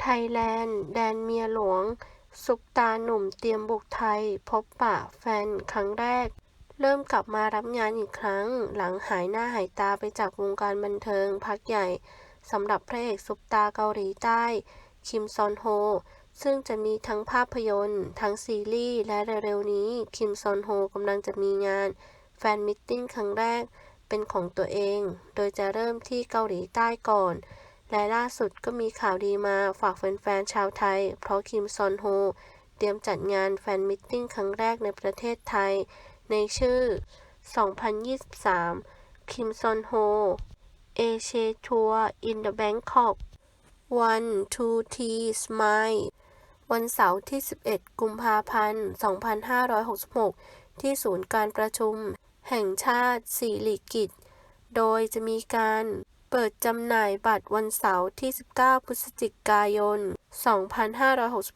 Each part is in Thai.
ไทยแลนด์ แดนเมียหลวง ซุปตาหนุ่มเตรียมบุกไทย พบปะแฟนครั้งแรก เริ่มกลับมารับงานอีกครั้ง หลังหายหน้าหายตาไปจากวงการบันเทิงพักใหญ่สำหรับพระเอกซุปตาเกาหลีใต้ คิมซอนโฮ ซึ่งจะมีทั้งภาพยนตร์ ทั้งซีรีส์ และเร็วๆนี้ คิมซอนโฮกำลังจะมีงาน แฟนมิตติ้งครั้งแรกเป็นของตัวเอง โดยจะเริ่มที่เกาหลีใต้ก่อน และล่าสุดก็มีข่าวดีมาฝากแฟนๆชาวไทย เพราะคิมซอนโฮเตรียมจัดงานแฟนมิตติ้งครั้งแรกในประเทศไทย ในชื่อ 2023 คิมซอนโฮเอเชียทัวร์ in the Bangkok one two three smile วันเสาร์ที่ 11 กุมภาพันธ์ 2566 ที่ศูนย์การประชุม แห่งชาติสิริกิติ์โดยจะมีการ เปิดจำหน่ายบัตรวันเสาร์ที่ 19 พฤศจิกายน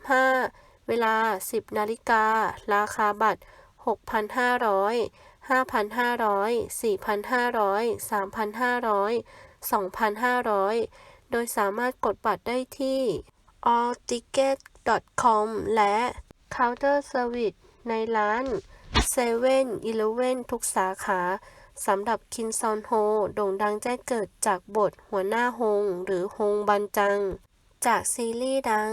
2565 เวลา 10 นาฬิกา ราคาบัตร 6,500 5,500 4,500 3,500 2,500 โดยสามารถกดบัตรได้ที่ allticket.com และ Counter Service ในร้าน 7-Eleven ทุกสาขา สำหรับคินซอนโฮโด่งดังแจ้งเกิดจากบทหัวหน้าฮงหรือฮงบันจัง จากซีรีส์ดัง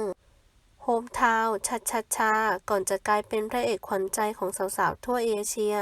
โฮมทาวน์ชัดชัดชาก่อนจะกลายเป็นพระเอกขวัญใจของสาวๆทั่วเอเชีย